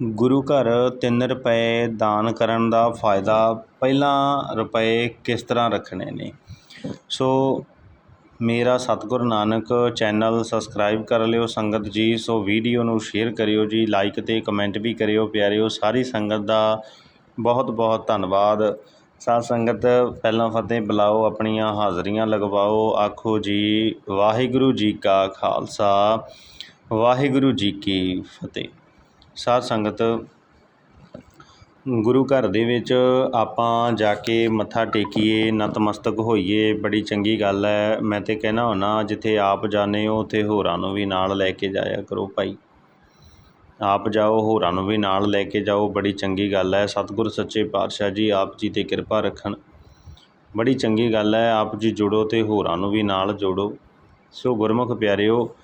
ਗੁਰੂ ਘਰ ਤਿੰਨ ਰੁਪਏ ਦਾਨ ਕਰਨ ਦਾ ਫਾਇਦਾ ਪਹਿਲਾਂ ਰੁਪਏ ਕਿਸ ਤਰ੍ਹਾਂ ਰੱਖਣੇ ਨੇ? ਸੋ ਮੇਰਾ ਸਤਿਗੁਰ ਨਾਨਕ ਚੈਨਲ ਸਬਸਕ੍ਰਾਈਬ ਕਰ ਲਿਓ, ਸੰਗਤ ਜੀ। ਸੋ ਵੀਡੀਓ ਨੂੰ ਸ਼ੇਅਰ ਕਰਿਓ ਜੀ ਲਾਈਕ ਤੇ ਕਮੈਂਟ ਵੀ ਕਰਿਓ ਪਿਆਰਿਓ। ਸਾਰੀ ਸੰਗਤ ਦਾ ਬਹੁਤ ਬਹੁਤ ਧੰਨਵਾਦ। ਸਾਧ ਸੰਗਤ, ਪਹਿਲਾਂ ਫਤਿਹ ਬੁਲਾਓ, ਆਪਣੀਆਂ ਹਾਜ਼ਰੀਆਂ ਲਗਵਾਓ। ਆਖੋ ਜੀ, ਵਾਹਿਗੁਰੂ ਜੀ ਕਾ ਖਾਲਸਾ, ਵਾਹਿਗੁਰੂ ਜੀ ਕੀ ਫਤਿਹ। ਸਾਧ ਸੰਗਤ ਗੁਰੂ ਘਰ ਦੇ ਵਿੱਚ ਆਪਾਂ ਜਾ ਕੇ ਮੱਥਾ ਟੇਕੀਏ, ਨਤਮਸਤਕ ਹੋਈਏ, ਬੜੀ ਚੰਗੀ ਗੱਲ ਹੈ। ਮੈਂ ਤੇ ਕਹਿਣਾ ਹੁੰਨਾ ਜਿੱਥੇ ਆਪ ਜਾਣੇ ਹੋ, ਉੱਥੇ ਹੋਰਾਂ ਨੂੰ ਵੀ ਨਾਲ ਲੈ ਕੇ ਜਾਇਆ ਕਰੋ ਭਾਈ। ਆਪ ਜਾਓ, ਹੋਰਾਂ ਨੂੰ ਵੀ ਨਾਲ ਲੈ ਕੇ ਜਾਓ, ਬੜੀ ਚੰਗੀ ਗੱਲ ਹੈ। ਸਤਿਗੁਰ ਸੱਚੇ ਪਾਤਸ਼ਾਹ ਜੀ, ਆਪ ਜੀ ਤੇ ਕਿਰਪਾ ਰੱਖਣ। ਬੜੀ ਚੰਗੀ ਗੱਲ ਹੈ, ਆਪ ਜੀ ਜੁੜੋ ਤੇ ਹੋਰਾਂ ਨੂੰ ਵੀ ਨਾਲ ਜੋੜੋ। ਸੋ ਗੁਰਮੁਖ ਪਿਆਰਿਓ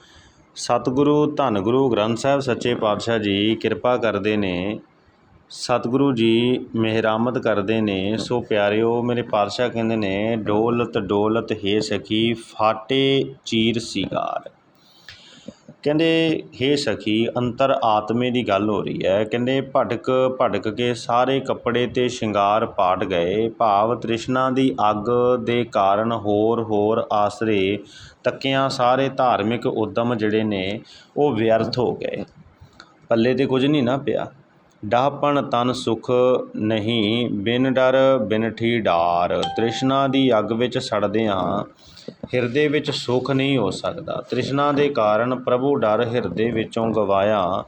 ਸਤਿਗੁਰੂ ਧੰਨ ਗੁਰੂ ਗ੍ਰੰਥ ਸਾਹਿਬ, ਸੱਚੇ ਪਾਤਸ਼ਾਹ ਜੀ ਕਿਰਪਾ ਕਰਦੇ ਨੇ। ਸਤਿਗੁਰੂ ਜੀ ਮਿਹਰਾਮਤ ਕਰਦੇ ਨੇ। ਸੋ ਪਿਆਰਿਓ, ਮੇਰੇ ਪਾਤਸ਼ਾਹ ਕਹਿੰਦੇ ਨੇ, ਡੋਲਤ ਡੋਲਤ ਹੈ ਸਖੀ, ਫਾਟੇ ਚੀਰ ਸਿਗਾਰ। ਕਹਿੰਦੇ, ਹੇ ਸਖੀ, ਅੰਤਰ ਆਤਮੇ ਦੀ ਗੱਲ ਹੋ ਰਹੀ ਹੈ। ਕਹਿੰਦੇ, ਭਟਕ ਭਟਕ ਕੇ ਸਾਰੇ ਕੱਪੜੇ ਤੇ ਸ਼ਿੰਗਾਰ ਪਾਟ ਗਏ। ਭਾਵ ਤ੍ਰਿਸ਼ਨਾ ਦੀ ਅੱਗ ਦੇ ਕਾਰਨ ਹੋਰ ਹੋਰ ਆਸਰੇ ਤੱਕਿਆਂ ਸਾਰੇ ਧਾਰਮਿਕ ਉਦਮ ਜਿਹੜੇ ਨੇ, ਉਹ ਵਿਅਰਥ ਹੋ ਗਏ। ਪੱਲੇ ਤੇ ਕੁਝ ਨਹੀਂ ਨਾ ਪਿਆ। ਡਾਹਪਣ ਤਨ ਸੁਖ ਨਹੀਂ, ਬਿਨ ਡਰ ਬਿਨ ਠੀ ਡਾਰ। ਤ੍ਰਿਸ਼ਨਾ ਦੀ ਅੱਗ ਵਿੱਚ ਸੜਦੇ ਹਾਂ ਹਿਰਦੇ ਵਿੱਚ ਸੁਖ ਨਹੀਂ ਹੋ ਸਕਦਾ। ਤ੍ਰਿਸ਼ਨਾ ਦੇ ਕਾਰਨ ਪ੍ਰਭੂ ਡਰ ਹਿਰਦੇ ਵਿੱਚੋਂ ਗਵਾਇਆ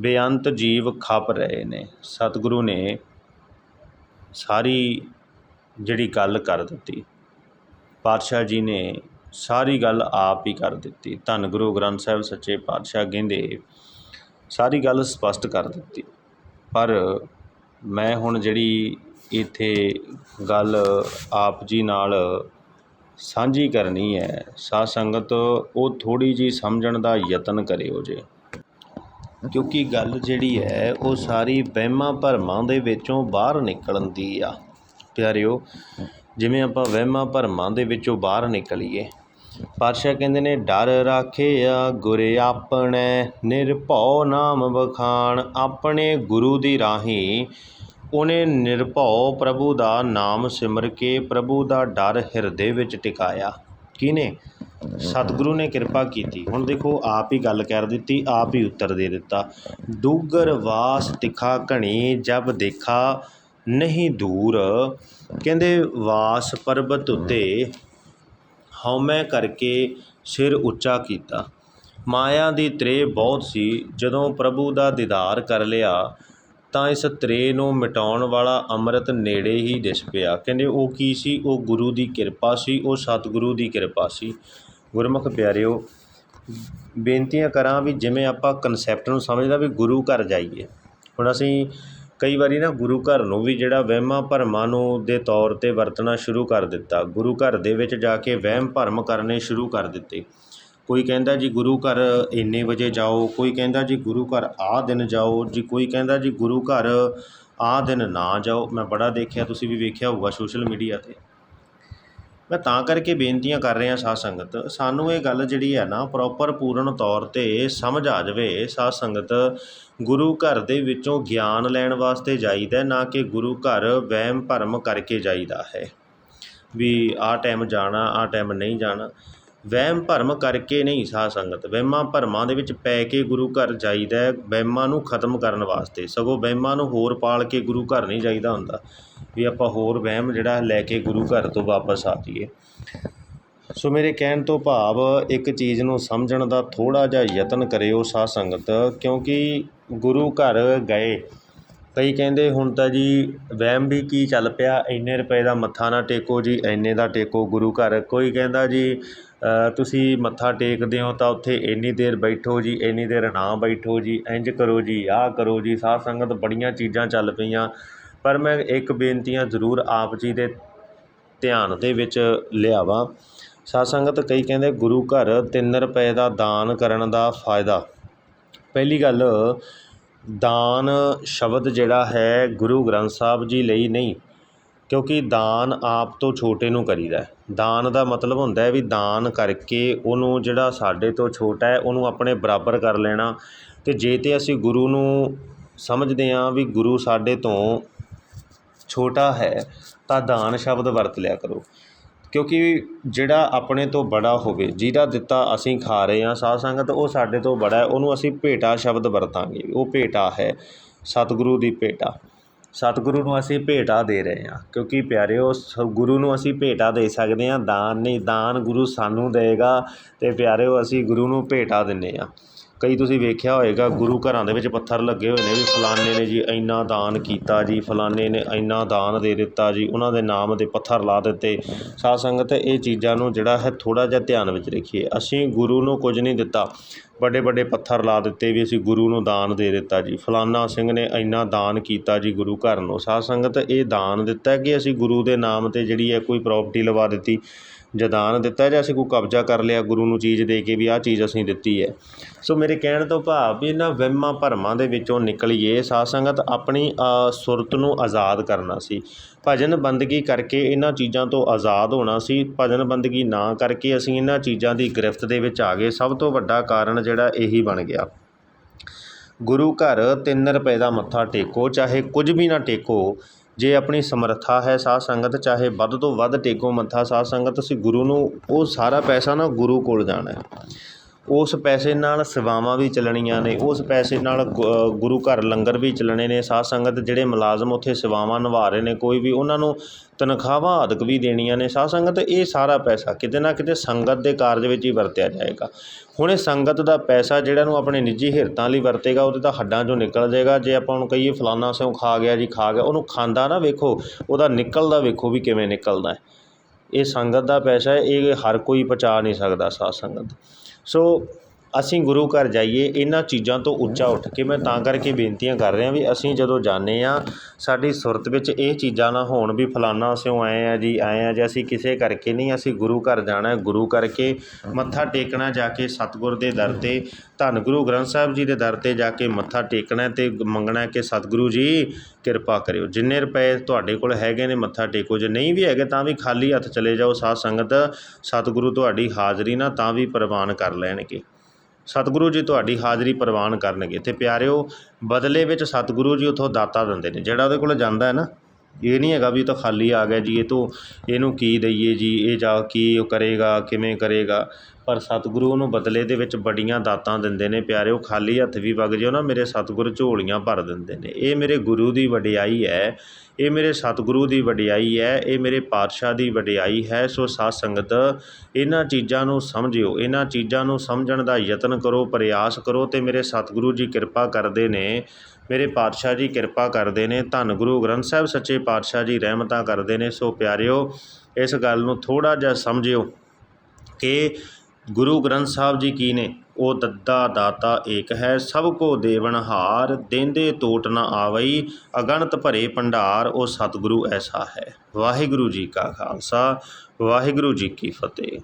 ਬੇਅੰਤ ਜੀਵ ਖਪ ਰਹੇ ਨੇ। ਸਤਿਗੁਰੂ ਨੇ ਸਾਰੀ ਜਿਹੜੀ ਗੱਲ ਕਰ ਦਿੱਤੀ। ਪਾਤਸ਼ਾਹ ਜੀ ਨੇ ਸਾਰੀ ਗੱਲ ਆਪ ਹੀ ਕਰ ਦਿੱਤੀ। ਧੰਨ ਗੁਰੂ ਗ੍ਰੰਥ ਸਾਹਿਬ ਸੱਚੇ ਪਾਤਸ਼ਾਹ ਕਹਿੰਦੇ, ਸਾਰੀ ਗੱਲ ਸਪਸ਼ਟ ਕਰ ਦਿੱਤੀ। ਪਰ ਮੈਂ ਹੁਣ ਜਿਹੜੀ ਇੱਥੇ ਗੱਲ ਆਪ ਜੀ ਨਾਲ ਸਾਂਝੀ ਕਰਨੀ ਹੈ। ਸਾਧ ਸੰਗਤ ਉਹ ਥੋੜੀ ਜੀ ਸਮਝਣ ਦਾ ਯਤਨ ਕਰਿਓ ਜੇ। ਕਿਉਂਕਿ ਗੱਲ ਜਿਹੜੀ ਹੈ, ਉਹ ਸਾਰੀ ਵਹਿਮਾਂ ਭਰਮਾਂ ਦੇ ਵਿੱਚੋਂ ਬਾਹਰ ਨਿਕਲਣ ਦੀ ਆ। ਪਿਆਰਿਓ, ਜਿਵੇਂ ਆਪਾਂ ਵਹਿਮਾਂ ਭਰਮਾਂ ਦੇ ਵਿੱਚੋਂ ਬਾਹਰ ਨਿਕਲੀਏ। ਪਾਤਸ਼ਾਹ ਕਹਿੰਦੇ ਨੇ, ਡਰ ਰਾਖਿਆ ਗੁਰ ਆਪਣੇ, ਨਿਰਭਉ ਨਾਮ ਬਖਾਨ ਆਪਣੇ ਗੁਰੂ ਦੀ ਰਾਹੀਂ ਉਹਨੇ ਨਿਰਭਉ ਪ੍ਰਭੂ ਦਾ ਨਾਮ ਸਿਮਰ ਕੇ ਪ੍ਰਭੂ ਦਾ ਡਰ ਹਿਰਦੇ ਵਿੱਚ ਟਿਕਾਇਆ। ਕਿਨੇ ਸਤਿਗੁਰੂ ਨੇ ਕਿਰਪਾ ਕੀਤੀ। ਹੁਣ ਦੇਖੋ, ਆਪ ਹੀ ਗੱਲ ਕਰ ਦਿੱਤੀ, ਆਪ ਹੀ ਉੱਤਰ ਦੇ ਦਿੱਤਾ। ਡੂਗਰ ਵਾਸ ਤਿਖਾ ਘਣੀ ਜਬ ਦੇਖਾ ਨਹੀਂ ਦੂਰ। ਕਹਿੰਦੇ, ਵਾਸ ਪਰਬਤ ਉੱਤੇ ਹਉਮੈ ਕਰਕੇ ਸਿਰ ਉੱਚਾ ਕੀਤਾ। ਮਾਇਆ ਦੀ ਤ੍ਰੇ ਬਹੁਤ ਸੀ। ਜਦੋਂ ਪ੍ਰਭੂ ਦਾ ਦੀਦਾਰ ਕਰ ਲਿਆ ਤਾਂ ਇਸ ਤ੍ਰੇ ਨੂੰ ਮਿਟਾਉਣ ਵਾਲਾ ਅੰਮ੍ਰਿਤ ਨੇੜੇ ਹੀ ਦਿਸ ਪਿਆ। ਕਹਿੰਦੇ, ਉਹ ਕੀ ਸੀ? ਉਹ ਗੁਰੂ ਦੀ ਕਿਰਪਾ ਸੀ, ਉਹ ਸਤਿਗੁਰੂ ਦੀ ਕਿਰਪਾ ਸੀ। ਗੁਰਮੁਖ ਪਿਆਰਿਓ, ਬੇਨਤੀਆਂ ਕਰਾਂ ਵੀ ਜਿਵੇਂ ਆਪਾਂ ਕਨਸੈਪਟ ਨੂੰ ਸਮਝਦਾ ਵੀ ਗੁਰੂ ਘਰ ਜਾਈਏ। ਹੁਣ ਅਸੀਂ ਕਈ ਵਾਰੀ ਨਾ ਗੁਰੂ ਘਰ ਨੂੰ ਵੀ ਜਿਹੜਾ ਵਹਿਮਾਂ ਭਰਮਾਂ ਨੂੰ ਦੇ ਤੌਰ ਤੇ ਵਰਤਣਾ ਸ਼ੁਰੂ ਕਰ ਦਿੱਤਾ। ਗੁਰੂ ਘਰ ਦੇ ਵਿੱਚ ਜਾ ਕੇ ਵਹਿਮ ਭਰਮ ਕਰਨੇ ਸ਼ੁਰੂ ਕਰ ਦਿੱਤੇ। ਕੋਈ ਕਹਿੰਦਾ ਜੀ ਗੁਰੂ ਘਰ ਇੰਨੇ ਵਜੇ ਜਾਓ, ਕੋਈ ਕਹਿੰਦਾ ਜੀ ਗੁਰੂ ਘਰ ਆਹ ਦਿਨ ਜਾਓ, ਜੀ ਕੋਈ ਕਹਿੰਦਾ ਜੀ ਗੁਰੂ ਘਰ ਆਹ ਦਿਨ ਨਾ ਜਾਓ। ਮੈਂ ਬੜਾ ਦੇਖਿਆ, ਤੁਸੀਂ ਵੀ ਵੇਖਿਆ ਹੋਊਗਾ ਸੋਸ਼ਲ ਮੀਡੀਆ ਤੇ। ਮੈਂ ਤਾਂ ਕਰਕੇ ਬੇਨਤੀਆਂ ਕਰ ਰਿਹਾ ਸਾਧ ਸੰਗਤ, ਸਾਨੂੰ ਇਹ ਗੱਲ ਜਿਹੜੀ ਹੈ ਨਾ ਪ੍ਰੋਪਰ ਪੂਰਨ ਤੌਰ ਤੇ ਸਮਝ ਆ ਜਾਵੇ। ਸਾਧ ਸੰਗਤ, ਗੁਰੂ ਘਰ ਦੇ ਵਿੱਚੋਂ ਗਿਆਨ ਲੈਣ ਵਾਸਤੇ ਜਾਈਦਾ ਨਾ ਕਿ ਗੁਰੂ ਘਰ ਵਹਿਮ ਭਰਮ ਕਰਕੇ ਜਾਈਦਾ ਹੈ। ਵੀ ਆਹ ਟਾਈਮ ਜਾਣਾ, ਆਹ ਟਾਈਮ ਨਹੀਂ ਜਾਣਾ। ਵਹਿਮ ਭਰਮ ਕਰਕੇ ਨਹੀਂ ਸਾਧ ਸੰਗਤ। ਵਹਿਮਾਂ ਭਰਮਾਂ ਦੇ ਵਿੱਚ ਪੈ ਕੇ ਗੁਰੂ ਘਰ ਜਾਈਦਾ ਵਹਿਮਾਂ ਨੂੰ ਖਤਮ ਕਰਨ ਵਾਸਤੇ। ਸਗੋਂ ਵਹਿਮਾਂ ਨੂੰ ਹੋਰ ਪਾਲ ਕੇ ਗੁਰੂ ਘਰ ਨਹੀਂ ਜਾਈਦਾ ਹੁੰਦਾ। ਵੀ ਆਪਾਂ ਹੋਰ ਵਹਿਮ ਜਿਹੜਾ ਲੈ ਕੇ ਗੁਰੂ ਘਰ ਤੋਂ ਵਾਪਸ ਆ ਜਾਈਏ। ਸੋ ਮੇਰੇ ਕਹਿਣ ਤੋਂ ਭਾਵ ਇੱਕ ਚੀਜ਼ ਨੂੰ ਸਮਝਣ ਦਾ ਥੋੜਾ ਜਿਹਾ ਯਤਨ ਕਰਿਓ ਸਾਧ ਸੰਗਤ। ਕਿਉਂਕਿ ਗੁਰੂ ਘਰ ਗਏ। ਕਈ ਕਹਿੰਦੇ ਹੁਣ ਤਾਂ ਜੀ ਵਹਿਮ ਵੀ ਕੀ ਚੱਲ ਪਿਆ। ਇੰਨੇ ਰੁਪਏ ਦਾ ਮੱਥਾ ਨਾ ਟੇਕੋ ਜੀ, ਇੰਨੇ ਦਾ ਟੇਕੋ ਗੁਰੂ ਘਰ। ਕੋਈ ਕਹਿੰਦਾ ਜੀ ਤੁਸੀਂ ਮੱਥਾ ਟੇਕਦੇ ਹੋ ਤਾਂ ਉੱਥੇ ਇੰਨੀ ਦੇਰ ਬੈਠੋ ਜੀ, ਇੰਨੀ ਦੇਰ ਨਾ ਬੈਠੋ ਜੀ, ਇੰਝ ਕਰੋ ਜੀ, ਆਹ ਕਰੋ ਜੀ, ਸਾਧ ਸੰਗਤ ਬੜੀਆਂ ਚੀਜ਼ਾਂ ਚੱਲ ਪਈਆਂ। ਪਰ ਮੈਂ ਇੱਕ ਬੇਨਤੀਆਂ ਜ਼ਰੂਰ ਆਪ ਜੀ ਦੇ ਧਿਆਨ ਦੇ ਵਿੱਚ ਲਿਆਵਾਂ। ਸਾਧ ਸੰਗਤ ਕਈ ਕਹਿੰਦੇ ਗੁਰੂ ਘਰ 3 ਰੁਪਏ ਦਾ ਦਾਨ ਕਰਨ ਦਾ ਫਾਇਦਾ। ਪਹਿਲੀ ਗੱਲ, ਦਾਨ ਸ਼ਬਦ ਜਿਹੜਾ ਹੈ ਗੁਰੂ ਗ੍ਰੰਥ ਸਾਹਿਬ ਜੀ ਲਈ ਨਹੀਂ। ਕਿਉਂਕਿ ਦਾਨ ਆਪ ਤੋਂ ਛੋਟੇ ਨੂੰ ਕਰੀਦਾ ਦਾਨ ਦਾ ਮਤਲਬ ਹੁੰਦਾ ਵੀ ਦਾਨ ਕਰਕੇ ਉਹਨੂੰ ਜਿਹੜਾ ਸਾਡੇ ਤੋਂ ਛੋਟਾ ਹੈ, ਉਹਨੂੰ ਆਪਣੇ ਬਰਾਬਰ ਕਰ ਲੈਣਾ। ਅਤੇ ਜੇ ਤਾਂ ਅਸੀਂ ਗੁਰੂ ਨੂੰ ਸਮਝਦੇ ਹਾਂ ਵੀ ਗੁਰੂ ਸਾਡੇ ਤੋਂ ਛੋਟਾ ਹੈ, ਤਾਂ ਦਾਨ ਸ਼ਬਦ ਵਰਤ ਲਿਆ ਕਰੋ। ਕਿਉਂਕਿ ਜਿਹੜਾ ਆਪਣੇ ਤੋਂ ਬੜਾ ਹੋਵੇ, ਜਿਹਦਾ ਦਿੱਤਾ ਅਸੀਂ ਖਾ ਰਹੇ ਹਾਂ, ਸਾਧ ਸੰਗਤ ਉਹ ਸਾਡੇ ਤੋਂ ਬੜਾ ਉਹਨੂੰ ਅਸੀਂ ਭੇਟਾ ਸ਼ਬਦ ਵਰਤਾਂਗੇ। ਉਹ ਭੇਟਾ ਹੈ, ਸਤਿਗੁਰੂ ਦੀ ਭੇਟਾ। ਸਤਿਗੁਰੂ ਨੂੰ ਅਸੀਂ ਭੇਟਾ ਦੇ ਰਹੇ ਹਾਂ, ਕਿਉਂਕਿ ਪਿਆਰਿਓ ਸ- ਗੁਰੂ ਨੂੰ ਅਸੀਂ ਭੇਟਾ ਦੇ ਸਕਦੇ ਹਾਂ, ਦਾਨ ਨਹੀਂ, ਦਾਨ ਗੁਰੂ ਸਾਨੂੰ ਦੇਗਾ ਤੇ ਪਿਆਰਿਓ, ਅਸੀਂ ਗੁਰੂ ਨੂੰ ਭੇਟਾ ਦਿੰਦੇ ਹਾਂ। ਕਈ ਤੁਸੀਂ ਵੇਖਿਆ ਹੋਏਗਾ, ਗੁਰੂ ਘਰਾਂ ਦੇ ਵਿੱਚ ਪੱਥਰ ਲੱਗੇ ਹੋਏ ਨੇ ਵੀ ਫਲਾਣੇ ਨੇ ਜੀ ਇੰਨਾ ਦਾਨ ਕੀਤਾ ਜੀ, ਫਲਾਣੇ ਨੇ ਇੰਨਾ ਦਾਨ ਦੇ ਦਿੱਤਾ ਜੀ, ਉਹਨਾਂ ਦੇ ਨਾਮ ਦੇ ਪੱਥਰ ਲਾ ਦਿੱਤੇ। ਸਾਧ ਸੰਗਤ, ਇਹ ਚੀਜ਼ਾਂ ਨੂੰ ਜਿਹੜਾ ਹੈ ਥੋੜਾ ਜਿਹਾ ਧਿਆਨ ਵਿੱਚ ਰੱਖੀਏ। ਅਸੀਂ ਗੁਰੂ ਨੂੰ ਕੁਝ ਨਹੀਂ ਦਿੱਤਾ। ਵੱਡੇ ਵੱਡੇ ਪੱਥਰ ਲਾ ਦਿੱਤੇ ਵੀ ਅਸੀਂ ਗੁਰੂ ਨੂੰ ਦਾਨ ਦੇ ਦਿੱਤਾ ਜੀ। ਫਲਾਨਾ ਸਿੰਘ ਨੇ ਇੰਨਾ ਦਾਨ ਕੀਤਾ ਜੀ ਗੁਰੂ ਘਰ ਨੂੰ। ਸਾਧ ਸੰਗਤ ਇਹ ਦਾਨ ਦਿੱਤਾ ਕਿ ਅਸੀਂ ਗੁਰੂ ਦੇ ਨਾਮ ਤੇ ਜਿਹੜੀ ਹੈ ਕੋਈ ਪ੍ਰਾਪਰਟੀ ਲਵਾ ਦਿੱਤੀ, ਜਾਂ ਦਾਨ ਦਿੱਤਾ, ਜਾਂ ਅਸੀਂ ਕੋਈ ਕਬਜ਼ਾ ਕਰ ਲਿਆ, ਗੁਰੂ ਨੂੰ ਚੀਜ਼ ਦੇ ਕੇ ਵੀ ਆਹ ਚੀਜ਼ ਅਸੀਂ ਦਿੱਤੀ ਹੈ। ਸੋ ਮੇਰੇ ਕਹਿਣ ਤੋਂ ਭਾਵ ਵੀ ਇਹਨਾਂ ਵਹਿਮਾਂ ਭਰਮਾਂ ਦੇ ਵਿੱਚੋਂ ਨਿਕਲੀਏ, ਸਾਧ ਸੰਗਤ ਆਪਣੀ ਸੁਰਤ ਨੂੰ ਆਜ਼ਾਦ ਕਰਨਾ ਸੀ। ਭਜਨ ਬੰਦਗੀ ਕਰਕੇ ਇਹਨਾਂ ਚੀਜ਼ਾਂ ਤੋਂ ਆਜ਼ਾਦ ਹੋਣਾ ਸੀ। ਭਜਨ ਬੰਦਗੀ ਨਾ ਕਰਕੇ ਅਸੀਂ ਇਹਨਾਂ ਚੀਜ਼ਾਂ ਦੀ ਗ੍ਰਿਫਤ ਦੇ ਵਿੱਚ ਆ ਗਏ। ਸਭ ਤੋਂ ਵੱਡਾ ਕਾਰਨ ਜਿਹੜਾ ਇਹੀ ਬਣ ਗਿਆ। ਗੁਰੂ ਘਰ 3 ਰੁਪਏ ਦਾ ਮੱਥਾ ਟੇਕੋ, ਚਾਹੇ ਕੁਝ ਵੀ ਨਾ ਟੇਕੋ, ਜੇ ਆਪਣੀ ਸਮਰੱਥਾ ਹੈ ਸਾਧ ਸੰਗਤ, ਚਾਹੇ ਵੱਧ ਤੋਂ ਵੱਧ ਟੇਕੋ ਮੱਥਾ, ਸਾਧ ਸੰਗਤ ਤੁਸੀਂ ਗੁਰੂ ਨੂੰ, ਉਹ ਸਾਰਾ ਪੈਸਾ ਨਾ ਗੁਰੂ ਕੋਲ ਜਾਣਾ ਉਸ ਪੈਸੇ ਨਾਲ ਸੇਵਾਵਾਂ ਵੀ ਚੱਲਣੀਆਂ ਨੇ, ਉਸ ਪੈਸੇ ਨਾਲ ਗੁ- ਗੁਰੂ ਘਰ ਲੰਗਰ ਵੀ ਚੱਲਣੇ ਨੇ, ਸਾਧ ਸੰਗਤ ਜਿਹੜੇ ਮੁਲਾਜ਼ਮ ਉੱਥੇ ਸੇਵਾਵਾਂ ਨਿਭਾ ਰਹੇ ਨੇ, ਕੋਈ ਵੀ ਉਹਨਾਂ ਨੂੰ ਤਨਖਾਹਾਂ ਆਦਿਕ ਵੀ ਦੇਣੀਆਂ ਨੇ, ਸਾਧ ਸੰਗਤ ਇਹ ਸਾਰਾ ਪੈਸਾ ਕਿਤੇ ਨਾ ਕਿਤੇ ਸੰਗਤ ਦੇ ਕਾਰਜ ਵਿੱਚ ਹੀ ਵਰਤਿਆ ਜਾਏਗਾ। ਹੁਣ ਇਹ ਸੰਗਤ ਦਾ ਪੈਸਾ ਜਿਹੜਾ ਨੂੰ ਆਪਣੇ ਨਿੱਜੀ ਹਿਰਤਾਂ ਲਈ ਵਰਤੇਗਾ, ਉਹਦੇ ਤਾਂ ਹੱਡਾਂ 'ਚੋਂ ਨਿਕਲ ਜਾਏਗਾ, ਜੇ ਆਪਾਂ ਉਹਨੂੰ ਕਹੀਏ ਫਲਾਨਾ ਸਿਉਂ ਖਾ ਗਿਆ ਜੀ, ਖਾ ਗਿਆ, ਉਹਨੂੰ ਖਾਂਦਾ ਨਾ ਵੇਖੋ, ਉਹਦਾ ਨਿਕਲਦਾ ਵੇਖੋ ਵੀ ਕਿਵੇਂ ਨਿਕਲਦਾ ਹੈ। ਇਹ ਸੰਗਤ ਦਾ ਪੈਸਾ ਇਹ ਹਰ ਕੋਈ ਪਹੁੰਚਾ ਨਹੀਂ ਸਕਦਾ, ਸਾਧ ਸੰਗਤ। ਸੋ ਅਸੀਂ ਗੁਰੂ ਘਰ ਜਾਈਏ, ਇਹਨਾਂ ਚੀਜ਼ਾਂ ਤੋਂ ਉੱਚਾ ਉੱਠ ਕੇ ਮੈਂ ਤਾਂ ਕਰਕੇ ਬੇਨਤੀਆਂ ਕਰ ਰਿਹਾ ਵੀ ਅਸੀਂ ਜਦੋਂ ਜਾਂਦੇ ਹਾਂ, ਸਾਡੀ ਸੁਰਤ ਵਿੱਚ ਇਹ ਚੀਜ਼ਾਂ ਨਾ ਹੋਣ ਵੀ ਫਲਾਨਾ ਸਿਉਂ ਆਏ ਹਾਂ ਜੀ, ਆਏ ਹਾਂ ਜੇ, ਅਸੀਂ ਕਿਸੇ ਕਰਕੇ ਨਹੀਂ, ਅਸੀਂ ਗੁਰੂ ਘਰ ਜਾਣਾ, ਗੁਰੂ ਕਰਕੇ ਮੱਥਾ ਟੇਕਣਾ ਜਾ ਕੇ ਸਤਿਗੁਰ ਦੇ ਦਰ ਤੇ, ਧੰਨ ਗੁਰੂ ਗ੍ਰੰਥ ਸਾਹਿਬ ਜੀ ਦੇ ਦਰ ਤੇ ਜਾ ਕੇ ਮੱਥਾ ਟੇਕਣਾ ਅਤੇ ਮੰਗਣਾ ਕਿ ਸਤਿਗੁਰੂ ਜੀ, ਕਿਰਪਾ ਕਰਿਓ। ਜਿੰਨੇ ਰੁਪਏ ਤੁਹਾਡੇ ਕੋਲ ਹੈਗੇ ਨੇ, ਮੱਥਾ ਟੇਕੋ। ਜੇ ਨਹੀਂ ਵੀ ਹੈਗੇ ਤਾਂ ਵੀ ਖਾਲੀ ਹੱਥ ਚਲੇ ਜਾਓ। ਸਾਧ ਸੰਗਤ, ਸਤਿਗੁਰੂ ਤੁਹਾਡੀ ਹਾਜ਼ਰੀ ਨਾ ਤਾਂ ਵੀ ਪ੍ਰਵਾਨ ਕਰ ਲੈਣਗੇ। ਸਤਿਗੁਰੂ ਜੀ ਤੁਹਾਡੀ ਹਾਜ਼ਰੀ ਪ੍ਰਵਾਨ ਕਰਨਗੇ। ਤੇ ਪਿਆਰਿਓ, ਬਦਲੇ ਵਿੱਚ ਸਤਿਗੁਰੂ ਜੀ ਉਥੋਂ ਦਾਤਾ ਦਿੰਦੇ ਨੇ। ਜਿਹੜਾ ਉਹਦੇ ਕੋਲ ਜਾਂਦਾ ਹੈ ਨਾ, ਇਹ ਨਹੀਂ ਹੈਗਾ ਵੀ ਇਹ ਤਾਂ ਖਾਲੀ ਆ ਗਿਆ ਜੀ, ਇਹ ਤੋਂ ਇਹਨੂੰ ਕੀ ਦਈਏ ਜੀ, ਇਹ ਜਾ ਕੀ ਉਹ ਕਰੇਗਾ, ਕਿਵੇਂ ਕਰੇਗਾ। ਪਰ ਸਤਿਗੁਰੂ ਉਹਨੂੰ ਬਦਲੇ ਦੇ ਵਿੱਚ ਬੜੀਆਂ ਦਾਤਾਂ ਦਿੰਦੇ ਨੇ, ਪਿਆਰਿਓ, ਖਾਲੀ ਹੱਥ ਵੀ ਵਗ ਜਿਓ ਨਾ, ਮੇਰੇ ਸਤਿਗੁਰ ਝੋਲੀਆਂ ਭਰ ਦਿੰਦੇ ਨੇ। ਇਹ ਮੇਰੇ ਗੁਰੂ ਦੀ ਵਡਿਆਈ ਹੈ, ਇਹ ਮੇਰੇ ਸਤਿਗੁਰੂ ਦੀ ਵਡਿਆਈ ਹੈ, ਇਹ ਮੇਰੇ ਪਾਤਸ਼ਾਹ ਦੀ ਵਡਿਆਈ ਹੈ। ਸੋ ਸਾਧ ਸੰਗਤ, ਇਹਨਾਂ ਚੀਜ਼ਾਂ ਨੂੰ ਸਮਝਿਓ, ਇਹਨਾਂ ਚੀਜ਼ਾਂ ਨੂੰ ਸਮਝਣ ਦਾ ਯਤਨ ਕਰੋ, ਪ੍ਰਯਾਸ ਕਰੋ ਤੇ ਮੇਰੇ ਸਤਿਗੁਰੂ ਜੀ ਕਿਰਪਾ ਕਰਦੇ ਨੇ, ਮੇਰੇ ਪਾਤਸ਼ਾਹ ਜੀ ਕਿਰਪਾ ਕਰਦੇ ਨੇ, ਧੰਨ ਗੁਰੂ ਗ੍ਰੰਥ ਸਾਹਿਬ ਸੱਚੇ ਪਾਤਸ਼ਾਹ ਜੀ ਰਹਿਮਤਾਂ ਕਰਦੇ ਨੇ। ਸੋ ਪਿਆਰਿਓ, ਇਸ ਗੱਲ ਨੂੰ ਥੋੜਾ ਜਿਹਾ ਸਮਝਿਓ ਕਿ ਗੁਰੂ ਗ੍ਰੰਥ ਸਾਹਿਬ ਜੀ ਕੀ ਨੇ? ਉਹ ਦੱਦਾ ਦਾਤਾ ਏਕ ਹੈ, ਸਭ ਕੋ ਦੇਵਨਹਾਰ ਦੇਂਦੇ ਟੋਟ ਨਾ ਆਵਈ, ਅਗਣਤ ਭਰੇ ਭੰਡਾਰ, ਉਹ ਸਤਿਗੁਰੂ ਐਸਾ ਹੈ। ਵਾਹਿਗੁਰੂ ਜੀ ਕਾ ਖਾਲਸਾ, ਵਾਹਿਗੁਰੂ ਜੀ ਕੀ ਫਤਿਹ।